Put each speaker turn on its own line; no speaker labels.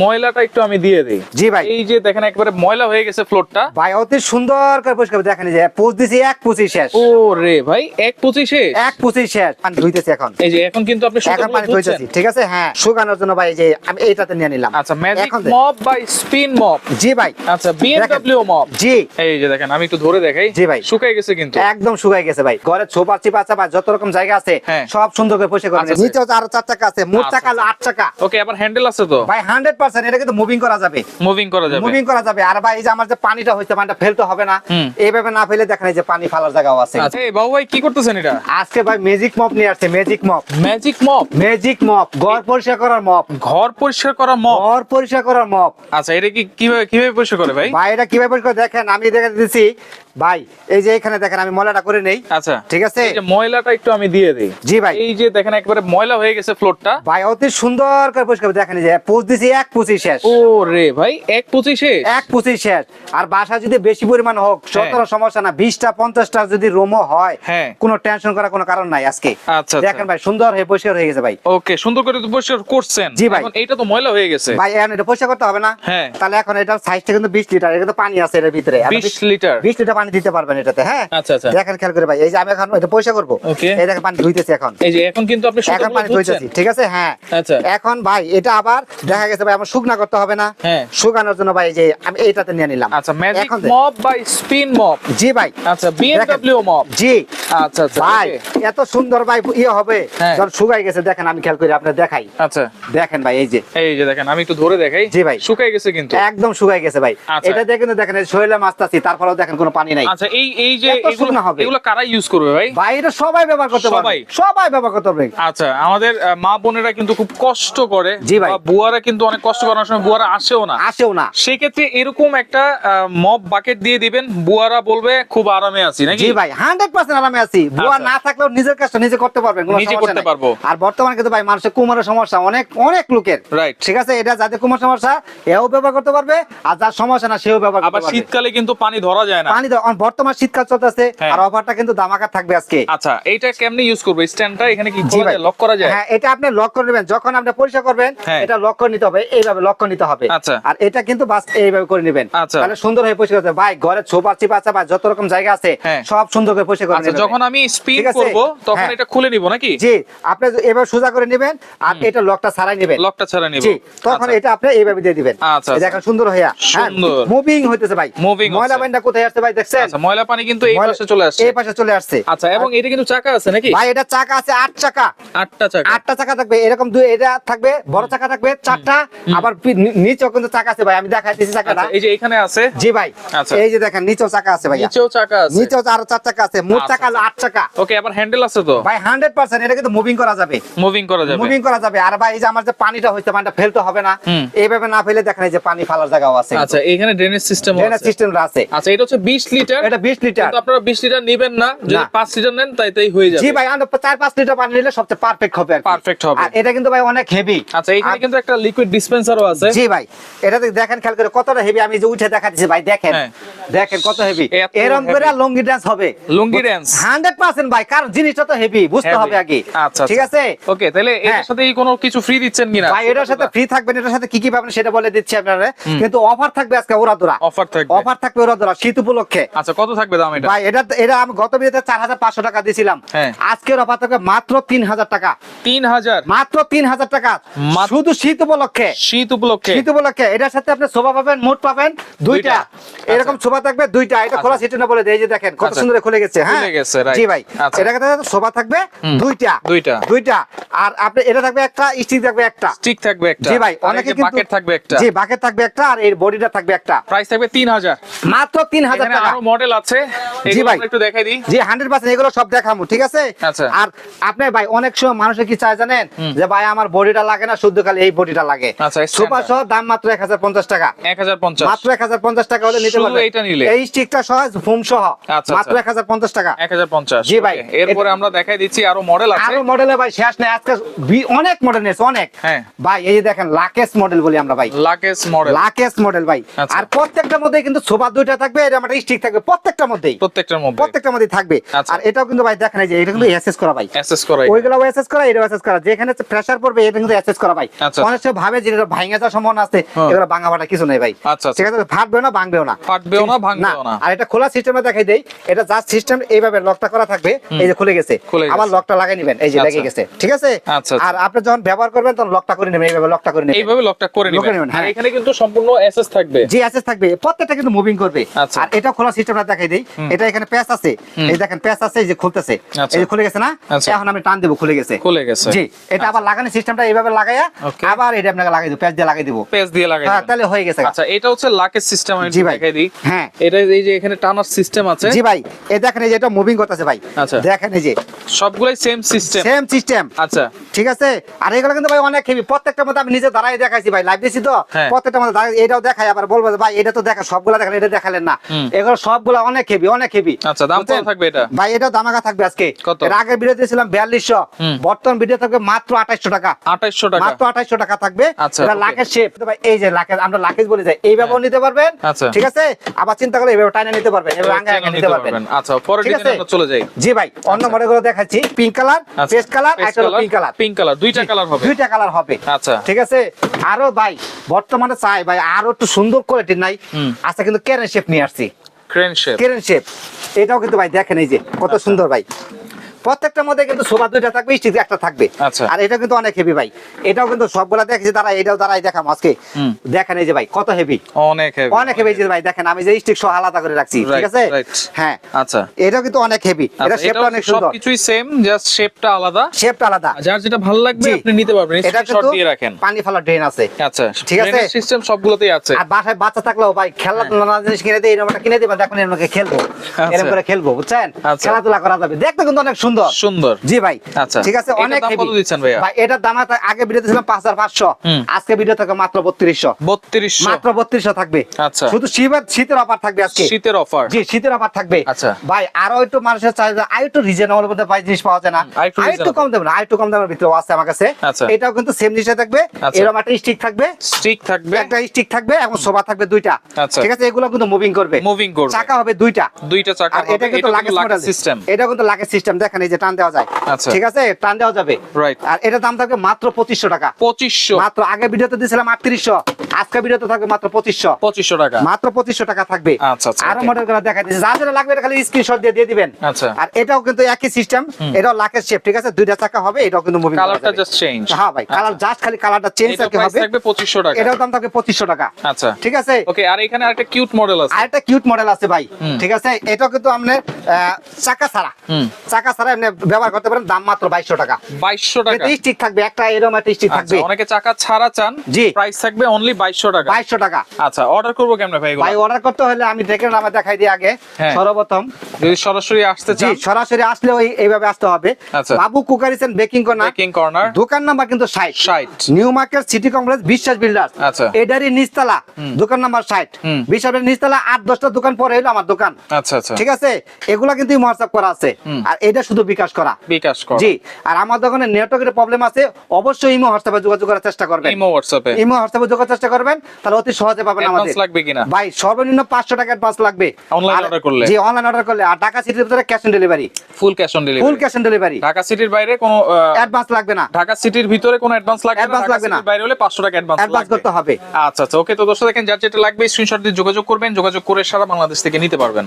ময়লাটা একটু আমি দিয়ে দিই।
জি ভাই।
এই যে দেখেন একবারে ময়লা হয়ে গেছে ফ্লোরটা।
ভাই অতি সুন্দর করে পরিষ্কার দেখেন এই যে পোজ দিছি এক পুচি শেষ।
ও রে ভাই এক পঁচিশে
এক পুচি শেষ। পানি ধুইতেছি এখন।
এই যে এখন কিন্তু আপনি
এখন পানি ধুইতেছি ঠিক আছে? হ্যাঁ শুকানোর জন্য ভাই যে আমি এইটাতে নিয়ে নিলাম।
আচ্ছা ম্যাজিক মপ স্পিন মপ
জি ভাই।
আচ্ছা বিএমডব্লিউ মপ
জি।
এই যে দেখেন আমি একটু ধরে দেখাই।
জি ভাই।
শুকাই গেছে কিন্তু।
একদম শুকাই গেছে ভাই। ঘরে ছোপা চিপা চাপা যত রকম জায়গা আছে
হ্যাঁ।
সব সুন্দর করে পরিষ্কার করে
আচ্ছা,
হচ্ছে আরও চার চাকা আছে মোট
আচ্ছা,
চাকা হলো আট চাকা।
ওকে আবার হ্যান্ডেল আছে তো?
ভাই হান্ড্রেড পার্সেন্ট এটা কিন্তু মুভিং করা যাবে।
মুভিং করা যাবে।
মুভিং করা যাবে। আর ভাই এই যে আমার যে পানিটা হয়েছে পানিটা ফেলতে হবে না। এইভাবে না ফেলে দেখেন এই যে পানি ফেলার জায়গাও আছে।
আচ্ছা এই বাবু ভাই কি করতেছেন এটা?
আজকে ভাই ম্যাজিক মপ নিয়ে আসছে magic mop
magic mop
magic mop ঘর পরিষ্কার করার মপ
ঘর পরিষ্কার করা মপ
ঘর পরিষ্কার করার মপ
আচ্ছা এটা কি কীভাবে কীভাবে পরিষ্কার করে ভাই?
ভাই এটা কীভাবে পরিষ্কার দেখেন আমি দেখে দিচ্ছি ভাই এই যে এখানে দেখেন আমি ময়লাটা করে নেই।
আচ্ছা।
ঠিক আছে?
এই যে ময়লাটা একটু আমি দিয়ে দিই।
জি ভাই।
এই যে দেখেন একবারে ময়লা হয়ে গেছে ফ্লোরটা
ভাই অতি সুন্দর করে পরিষ্কার করে দেখেন যে পোজ দিছি এক পুচি শেষ।
ও রে ভাই এক পঁচিশে
এক পুচি শেষ। আর বাসা যদি বেশি পরিমাণ হোক সতেরো সমস্যা না বিশটা পঞ্চাশটা যদি রুমও হয়
হ্যাঁ।
কোনো টেনশন করার কোনো কারণ নাই আজকে।
আচ্ছা, আচ্ছা।
দেখেন ভাই সুন্দর হয়ে পরিষ্কার হয়ে গেছে ভাই।
ওকে সুন্দর করে তো পরিষ্কার করছেন।
জি ভাই।
এখন তো ময়লা হয়ে গেছে।
ভাই এখন এটা পরিষ্কার করতে হবে না।
হ্যাঁ।
তাহলে এখন এটা সাইজটা কিন্তু বিশ লিটার এটা কিন্তু পানি আছে এর ভিতরে। আর
20 লিটার
বিশ লিটার পানি দিতে পারবেন এটাতে হ্যাঁ?
আচ্ছা, আচ্ছা।
দেখেন খেয়াল করে ভাই এই যে আমি এখন এটা পরিষ্কার করব। এই দেখেন পানি ধুইতেছি এখন।
এই যে এখন কিন্তু আপনি
এখন পানি ধুইতেছি ঠিক আছে? হ্যাঁ।
আচ্ছা।
এখন ভাই এটা আবার দেখা গেছে ভাই আমার শুকনা করতে হবে না।
হ্যাঁ।
শুকানোর জন্য ভাই যে আমি এইটাতে নিয়ে নিলাম।
আচ্ছা ম্যাজিক মপ বা স্পিন মপ
জি ভাই।
আচ্ছা বিএমডব্লিউ মপ
জি।
আচ্ছা আচ্ছা
ভাই এত সুন্দর ভাই ইয়ে হবে।
হ্যাঁ।
যখন শুকাই গেছে দেখেন আমি খেয়াল করি আপনার দেখাই।
আচ্ছা।
দেখেন ভাই এই যে।
এই যে দেখেন আমি একটু ধরে দেখাই।
জি ভাই।
শুকাই গেছে কিন্তু।
একদম শুকাই গেছে ভাই। এটা দিয়ে দেখেন এই মাছ আছি তারপরেও দেখেন কোনো পানি নাই।
আচ্ছা এই এই যে এগুলো
হবে।
এগুলো কারা ইউজ করবে ভাই?
ভাই এটা সবাই ব্যবহার করতে পারবে।
সবাই?
সবাই ব্যবহার করতে পারবে।
আচ্ছা আমাদের মা বোনেরা কিন্তু খুব কষ্ট করে
জি ভাই।
বুয়ারা কিন্তু অনেক কষ্ট করার সময় বুয়ারা আসেও না।
আসেও না।
সেক্ষেত্রে এরকম একটা মব বাকেট দিয়ে দিবেন বুয়ারা বলবে খুব আরামে আছি নাকি?
জি ভাই হান্ড্রেড পার্সেন্ট আরামে আছি। বুয়া
আচ্ছা।
না থাকলেও নিজের কাজটা নিজে করতে পারবেন
নিজে করতে পারব।
আর বর্তমানে কিন্তু ভাই মানুষের কুমারের সমস্যা অনেক অনেক লোকের।
Right.
ঠিক আছে? এটা যাদের কুমার সমস্যা এও ব্যবহার করতে পারবে আর যার সমস্যা না সেও ব্যবহার করতে পারবে।
শীতকালে কিন্তু পানি ধরা যায় না।
পানি বর্তমান শীতকাল চলতেছে
হ্যাঁ।
আর অফারটা কিন্তু দামাকা থাকবে আজকে।
আচ্ছা এইটা কেমনে ইউজ করব? স্ট্যান্ডটা এখানে কি লক করা যায়
হ্যাঁ এটা আপনি লক করে নেবেন। যখন আপনি পরিষ্কার করবেন
হ্যাঁ।
এটা লক করে নিতে হবে। এইভাবে লক করে নিতে হবে।
আচ্ছা।
আর এটা কিন্তু বাস এইভাবে করে নেবেন।
আচ্ছা।
তাহলে সুন্দর হয়ে পরিষ্কার করতে ভাই ঘরে ছোপা চিপা চাপা যত রকম জায়গা আছে
হ্যাঁ।
সব সুন্দর করে পরিষ্কার করে
আচ্ছা যখন আমি স্পিন করব তখন
হ্যাঁ।
এটা খুলে নিব নাকি?
জি আপনি এভাবে সোজা করে নেবেন আর এটা লকটা ছাড়াই নেবেন।
লকটা ছাড়া নিব।
জি তখন এটা আপনি এইভাবে দিয়ে দিবেন।
আচ্ছা,
দেখেন সুন্দর হইয়া
সুন্দর।
মুভিং হইতেছে ভাই।
Moving
ময়লা। বাইনটা কোথায় আসছে ভাই দেখছেন?
আচ্ছা ময়লা পানি কিন্তু এই পাশে চলে আসছে।
এই পাশে চলে আসছে।
আচ্ছা এবং এটা কিন্তু চাকা আছে নাকি?
ভাই এটা চাকা আছে আট চাকা।
আটটা চাকা।
আটটা চাকা থাকবে। এরকম দুই এটা থাকবে বড় চাকা থাকবে চারটা। আবার নিচেও কিন্তু চাকা আছে ভাই আমি দেখাইতেছি চাকাটা।
আচ্ছা এই যে এখানে আছে?
জি ভাই
আচ্ছা।
এই যে দেখেন নিচেও চাকা আছে ভাই
নিচেও চাকা আছে?
নিচেও আরও চার চাকা আছে মোট
আচ্ছা,
চাকা হলো আট চাকা।
ওকে আবার হ্যান্ডেল আছে তো?
ভাই হান্ড্রেড পার্সেন্ট এটা কিন্তু মুভিং করা যাবে।
মুভিং করা যাবে।
মুভিং করা যাবে। আর ভাই এই যে আমার যে পানিটা হয়েছে পানিটা ফেলতে হবে না। এইভাবে না ফেলে দেখেন এই যে পানি ফেলার জায়গাও আছে।
আচ্ছা এখানে ড্রেনেজ সিস্টেম আছে।
ড্রেনেজ সিস্টেমটা আছে।
আচ্ছা এটা হচ্ছে 20 লিটার
এটা বিশ লিটার
কিন্তু আপনারা 20 লিটার নেবেন না। যদি 5 লিটার নেন তাই তাই হয়ে যাবে।
জি ভাই আমরা চার পাঁচ লিটার পানি নিলে সবচেয়ে পারফেক্ট হবে কি।
হবে।
আর এটা কিন্তু ভাই অনেক হেভি
আচ্ছা এখানে কিন্তু একটা লিকুইড ডিসপেন্সারও আছে।
জি ভাই এটা দেখেন খেয়াল করে কতটা হেভি আমি যে উঠে দেখাচ্ছি ভাই দেখেন।
হ্যাঁ।
দেখেন কত হেভি এরকম। করে লঙ্গি ডান্স হবে।
লুঙ্গি?
হান্ড্রেড পার্সেন্ট ভাই কারণ জিনিসটা তো হেভি বুঝতে হবে আগে।
আচ্ছা
ঠিক আছে?
ওকে তাহলে
হ্যাঁ।
এটার সাথে কোনো কিছু ফ্রি দিচ্ছেন কিনা?
ভাই এটার সাথে ফ্রি থাকবেন এটার সাথে কি কি পাবেন সেটা বলে দিচ্ছি আপনারা। কিন্তু অফার থাকবে আজকে ওরা দোরা
অফার থাকবে।
অফার থাকবে ওরা দোরা শীত উপলক্ষে।
আচ্ছা কত থাকবে দাম এটা?
ভাই এটা এটা আমি গত বিয়েতে চার হাজার পাঁচশো টাকা দিয়েছিলাম
হ্যাঁ।
আজকের অফার থাকবে মাত্র তিন হাজার টাকা।
3000
মাত্র তিন হাজার টাকা।
মাত্র-
শুধু শীত উপলক্ষে।
শীত উপলক্ষে।
শীত উপলক্ষে। এটার সাথে আপনি শোভা পাবেন মোট পাবেন দুইটা।
দুইটা।
এরকম থাকবে দুইটা। এটা খোলা সিটি না বলে দেয় যে দেখেন কত
আচ্ছা।
সুন্দর খুলে গেছে হ্যাঁ?
খুলে গেছে, right.
জি ভাই।
আচ্ছা।
এটা থাকবে দুইটা।
দুইটা।
দুইটা। আর আপনি এটা থাকবে একটা স্টিক থাকবে একটা।
স্টিক থাকবে একটা।
জি ভাই অনেকে কিন্তু
বাকেট থাকবে একটা।
জি বাকেট থাকবে একটা আর এর বডিটা থাকবে একটা।
প্রাইস থাকবে 3000
মাত্র তিন হাজার
এখানে
টাকা।
আরও মডেল আছে।
জি ভাই।
একটু দেখাই দিই।
জি হান্ড্রেড পার্সেন্ট এগুলো সব ঠিক আছে?
আচ্ছা।
আর আপনি ভাই অনেক সময় মানুষে কি চায় জানেন? যে ভাই আমার বডিটা লাগে না শুদ্ধ খালি এই বডিটা লাগে। সহ দাম মাত্র এক হাজার পঞ্চাশ টাকা।
1050
মাত্র এক হাজার পঞ্চাশ টাকা হলে নিতে
শুধু
পারবেন
নিলে?
এই স্টিকটা সহ ফোম সহ।
আচ্ছা,
মাত্র
আচ্ছা।
এক হাজার পঞ্চাশ টাকা।
1050
জি ভাই।
এরপরে আমরা দেখাই দিচ্ছি আরও মডেল আছে।
আরও মডেলে ভাই শেষ নেই। আজকে অনেক মডেল নিয়েছে অনেক।
হ্যাঁ।
ভাই এই যে দেখেন লাকেস মডেল বলি আমরা ভাই।
লাকেস মডেল
লাকেস মডেল ভাই।
আচ্ছা।
আর প্রত্যেকটার মধ্যে কিন্তু সোফা দুইটা থাকবে স্টিক থাকবে প্রত্যেকটার মধ্যেই।
প্রত্যেকটার মধ্যে
প্রত্যেকটার মধ্যে থাকবে। আর এটাও কিন্তু ভাই দেখেন এই যে এটা কিন্তু এসএস করা ভাই।
করা
ওইগুলো এসএস করা এটা এসএস করা। যেখানে প্রেসার পড়বে এটা কিন্তু এসএস করা ভাই। অনেক ভাবে যে এটা এগুলো ভাঙে যাওয়ার সম্ভাবনা আছে
হ্যাঁ।
এগুলো ভাঙা ফাটা কিছু নেই ভাই।
আচ্ছা, আচ্ছা।
ঠিক আছে ফাটবেও না ভাঙবেও না।
ফাটবেও না, ভাঙবেও না।
আর এটা খোলা সিস্টেমে দেখাই দেই এটা জাস্ট সিস্টেম এইভাবে লকটা করা থাকবে এই যে খুলে গেছে। আবার লকটা লাগাই নেবেন এই যে
আচ্ছা।
লেগে গেছে। ঠিক আছে। আর আপনি যখন ব্যবহার করবেন তখন লকটা করে নেবেন এইভাবে লকটা করে নেবেন।
এইভাবে লকটা করে নেবেন। আর
হ্যাঁ।
এখানে কিন্তু সম্পূর্ণ এসএস থাকবে।
জি থাকবে। প্রত্যেকটা কিন্তু মুভিং করবে। আর এটা খোলা সিস্টেমটা দেখাই দেই এটা এখানে প্যাচ আছে। এই দেখেন প্যাচ আছে এই যে খুলতেছে। এই যে খুলে গেছে না। এখন আমি টান দেবো খুলে গেছে।
খুলে গেছে।
জি এটা আবার লাগানোর সিস্টেমটা এইভাবে লাগায়া আবার এটা আপনাকে লাগাই দেবো প্যাচ দিয়ে লাগাই দেবো
পেজ দিয়ে লাগাই
হ্যাঁ তাহলে হয়ে গেছে
আচ্ছা এটা হচ্ছে লাকের সিস্টেম আমি
জি ভাই।
দেখাই দিই
হ্যাঁ।
এটা এই যে এখানে টানার সিস্টেম আছে
জি ভাই দেখেন এই যে এটা মুভিং করতেছে ভাই
আচ্ছা।
দেখেন এই যে
সবগুলাই সেম সিস্টেম
সেম সিস্টেম
আচ্ছা।
ঠিক আছে? আর এগুলো কিন্তু ভাই অনেক হেভি প্রত্যেকটার মধ্যে আমি নিজে দাঁড়াই দেখাইছি ভাই। লাইভ দিছি তো?
হ্যাঁ।
প্রত্যেকটার মধ্যে এটাও দেখাই আবার বলব ভাই এটা তো দেখা সবগুলা দেখালেন এটা দেখালেন না। এগুলো সবগুলা অনেক হেভি অনেক হেভি
আচ্ছা, দাম কত থাকবে এটা?
ভাই এটা দামাকা থাকবে আজকে। এর আগের ভিডিও দিয়েছিলাম বিয়াল্লিশশো।
হুম।
বর্তমান ভিডিও থাকবে মাত্র আঠাইশশো টাকা।
আঠাইশশো টাকা।
মাত্র আঠাইশশো টাকা থাকবে।
আচ্ছা,
এটা. লাখের শেপ ভাই এই যে লাখের আমরা লাখেজ বলে যাই এইভাবেও নিতে পারবেন?
আচ্ছা।
ঠিক আছে? আবার চিন্তা করলে এইভাবে টাইনা নিতে পারবেন এভাবে আঙ্গা আঙ্গা নিতে পারবেন।
আচ্ছা পরের
আছে?
আমরা চলে যাই।
জি ভাই অন্য মডেলগুলো দেখাচ্ছি পিঙ্ক কালার। পেস্ট কালার একটা পিঙ্ক কালার
পিঙ্ক কালার দুইটা কালার হবে।
দুইটা কালার হবে
আচ্ছা।
ঠিক আছে আরও ভাই বর্তমানে চাই ভাই আরও একটু সুন্দর কোয়ালিটির নাই। আচ্ছা কিন্তু কেরেন শেপ নিয়ে আসছি
ক্রেন শেপ
কেরেন শেপ এটাও কিন্তু ভাই দেখেন এই যে কত
আচ্ছা।
সুন্দর ভাই প্রত্যেকটার মধ্যে কিন্তু শোভা দুইটা থাকবে স্টিক একটা থাকবে।
আচ্ছা।
আর এটা কিন্তু অনেক হেভি ভাই। এটাও কিন্তু সবগুলা দেখেছি দাঁড়া এটাও দাঁড়াই দেখাম আজকে। দেখেন এই যে ভাই কত হেভি
অনেক হেভি
অনেক হেভি যে ভাই দেখেন আমি যে স্টিক সহ আলাদা করে রাখছি ঠিক আছে? হ্যাঁ।
আচ্ছা।
এটাও কিন্তু অনেক হেভি এটা
আচ্ছা
শেপটা অনেক সুন্দর।
সবকিছুই সেম জাস্ট শেপটা আলাদা।
শেপটা আলাদা।
যার যেটা ভালো লাগবে আপনি নিতে পারবেন
এটা কিন্তু
দিয়ে রাখেন।
পানি ফেলার ড্রেন আছে।
আচ্ছা
ঠিক আছে?
সিস্টেম সবগুলোতেই আছে।
আর বাসায় বাচ্চা থাকলেও ভাই খেলা নানা জিনিস কিনে দিই এরকম একটা কিনে দিবেন দেখুন এর মধ্যে খেলব। এরকম করে খেলব বুঝছেন?
আচ্ছা।
খেলাধুলা করা যাবে। দেখতে কিন্তু অনেক সুন্দর।
সুন্দর?
জি ভাই।
আচ্ছা।
ঠিক আছে অনেক
কত দিচ্ছেন ভাইয়া?
ভাই এটার দাম আগে ভিডিও ছিলাম পাঁচ হাজার পাঁচশো।
হুম।
আজকে ভিডিও থাকে মাত্র বত্রিশশো।
বত্রিশশো।
মাত্র বত্রিশশো থাকবে।
আচ্ছা।
শুধু শীতের অফার থাকবে আজকে।
শীতের অফার
জি শীতের অফার থাকবে।
আচ্ছা।
ভাই আরও একটু মানুষের চাহিদা আর একটু রিজনেবল মধ্যে ভাই জিনিস পাওয়া যায় না। আর একটু কম দামে আর একটু কম দামের ভিতরে আছে আমার কাছে।
আচ্ছা।
এটাও কিন্তু সেম জিনিসে থাকবে।
আচ্ছা।
এরকম একটা স্টিক থাকবে।
স্টিক থাকবে।
একটা স্টিক থাকবে এবং সোফা থাকবে দুইটা।
আচ্ছা।
ঠিক আছে এগুলো কিন্তু মুভিং করবে।
মুভিং করবে।
চাকা হবে দুইটা।
দুইটা চাকা
এটা কিন্তু মডেল
সিস্টেম
এটা কিন্তু লাগেজ সিস্টেম দেখেন এই যে টান দেওয়া যায়।
আচ্ছা।
ঠিক আছে? টান দেওয়া যাবে। আর এটা দাম থাকবে মাত্র পঁচিশশো টাকা।
পঁচিশশো।
মাত্র আগে ভিডিওতে দিয়েছিলাম আটত্রিশশো। আজকে ভিডিওতে থাকবে মাত্র পঁচিশশো।
পঁচিশশো টাকা।
মাত্র পঁচিশশো টাকা থাকবে।
আচ্ছা, আচ্ছা,
আরও মডেলগুলো দেখা দিচ্ছে। যা যেটা লাগবে এটা খালি স্ক্রিনশট দিয়ে দিয়ে দিবেন। আর এটাও কিন্তু একই সিস্টেম এটাও লাখের শেপ ঠিক আছে? দুইটা চাকা হবে এটাও কিন্তু মুভিং
কালারটা জাস্ট চেঞ্জ
হ্যাঁ ভাই কালার জাস্ট খালি কালারটা চেঞ্জ আর কি হবে।
থাকবে পঁচিশশো টাকা।
এটাও দাম থাকবে পঁচিশশো টাকা।
আচ্ছা।
ঠিক আছে?
ওকে আর এখানে আরেকটা কিউট মডেল আছে।
আরেকটা কিউট মডেল আছে ভাই। ঠিক আছে? এটাও কিন্তু আপনার চাকা ছাড়া। চাকা ছাড়া আপনি ব্যবহার করতে পারেন দাম মাত্র টাকা।
টাকা।
স্টিক থাকবে একটা এরকম একটা স্টিক
আচ্ছা
থাকবে।
অনেকে চাকা ছাড়া চান
জি।
প্রাইস থাকবে অনলি টাকা।
টাকা।
আচ্ছা অর্ডার করব কেমনে ভাই
ভাই অর্ডার করতে হলে আমি দেখে নামে দেখাই দিই আগে।
হ্যাঁ।
সর্বপ্রথম।
যদি সরাসরি আসতে
জি সরাসরি আসলে ওই এইভাবে আসতে হবে।
আচ্ছা।
বাবু cookeries baking corner.
Baking corner.
দোকান নাম্বার কিন্তু ষাট।
60
new market city complex Biswas builder
আচ্ছা।
এডারি দোকান নাম্বার ষাট।
হুম।
বিশ্বাসের নিচতলা আট দশটা দোকান পরে হলো আমার দোকান।
আচ্ছা আচ্ছা।
ঠিক আছে? এগুলা কিন্তু হোয়াটসঅ্যাপ করা আছে। আর এটা শুধু বিকাশ করা।
বিকাশ কর।
জি আর আমার দোকানে নেটওয়ার্কের প্রবলেম আছে অবশ্যই ইমো হোয়াটসঅ্যাপে যোগাযোগ করার চেষ্টা করবেন।
ইমো হোয়াটসঅ্যাপে
ইমো হোয়াটসঅ্যাপে যোগাযোগ চেষ্টা করবেন তাহলে অতি সহজে পাবেন
অ্যাডভান্স
আমাদের।
লাগবে কিনা?
ভাই সর্বনিম্ন পাঁচশো টাকা অ্যাডভান্স লাগবে। আর-
order করলে?
জি অনলাইন অর্ডার করলে। আর ঢাকা সিটির ভিতরে cash on delivery
full cash on delivery full
cash on delivery
Dhaka সিটির বাইরে কোনো
অ্যাডভান্স লাগবে না।
ঢাকা সিটির ভিতরে কোনো অ্যাডভান্স লাগবে না ঢাকা
লাগবে না।
বাইরে হলে 500 টাকা অ্যাডভান্স
অ্যাডভান্স করতে হবে।
আচ্ছা আচ্ছা ওকে তো দর্শক দেখেন যার যেটা লাগবে স্ক্রিনশট দিয়ে যোগাযোগ করবেন যোগাযোগ করে সারা বাংলাদেশ থেকে নিতে পারবেন।